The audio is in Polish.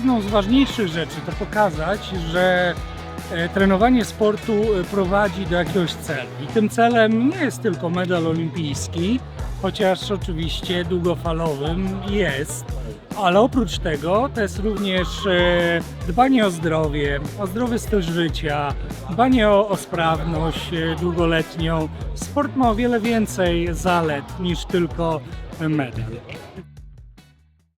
jedną z ważniejszych rzeczy to pokazać, że e, trenowanie sportu e, prowadzi do jakiegoś celu. I tym celem nie jest tylko medal olimpijski, chociaż oczywiście długofalowym jest. Ale oprócz tego to jest również e, dbanie o zdrowie, o zdrowy styl życia, dbanie o, o sprawność długoletnią. Sport ma o wiele więcej zalet niż tylko medal.